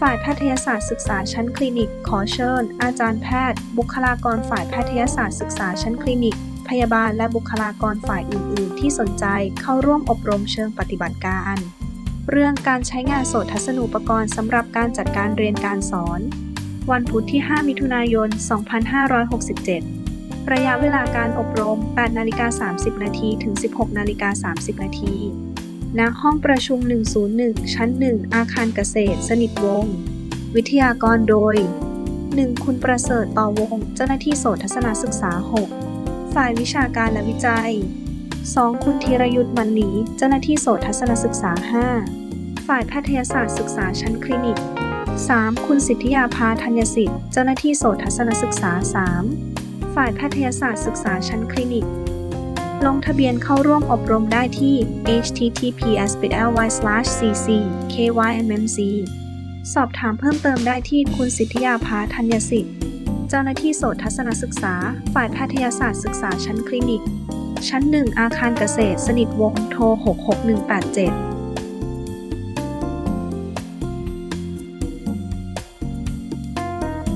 ฝ่ายแพทยศาสตร์ศึกษาชั้นคลินิก ขอเชิญ อาจารย์แพทย์ บุคลากรฝ่ายแพทยศาสตร์ศึกษาชั้นคลินิก พยาบาลและบุคลากรฝ่ายอื่น ๆ ที่สนใจเข้าร่วมอบรมเชิงปฏิบัติการ เรื่องการใช้งานโสตทัศนูปกรณ์สำหรับการจัดการเรียนการสอน วันพุธที่ 5 มิถุนายน 2567 ระยะเวลาการอบรม 8 นาฬิกา 30 นาทีถึง 16 นาฬิกา 30 นาที ณห้องประชุม 101 ชั้น 1 อาคารเกษตร สนิทวงศ์ วิทยากรโดย 1. คุณประเสริฐต่อวง เจ้าหน้าที่โสตทัศนศึกษา 6 ฝ่ายวิชาการและวิจัย 2. คุณธีรยุทธ์มันหลีเจ้าหน้าที่โสตทัศนศึกษา 5 ฝ่ายแพทยศาสตร์ศึกษาชั้นคลินิก 3. คุณสิทธิยาภาธัญสิทธิ์ เจ้าหน้าที่โสตทัศนศึกษา 3 ฝ่ายแพทยศาสตร์ศึกษาชั้นคลินิก ลงทะเบียนเข้าร่วมอบรมได้ที่ https://cc/kymmc สอบถามเพิ่มเติมได้ที่คุณสิทธิยาภาธัญสิทธิ์ เจ้าหน้าที่โสตทัศนศึกษา ฝ่ายแพทยศาสตร์ศึกษาชั้นคลินิก ชั้น 1 อาคารเกษตร สนิทวงโทร 66187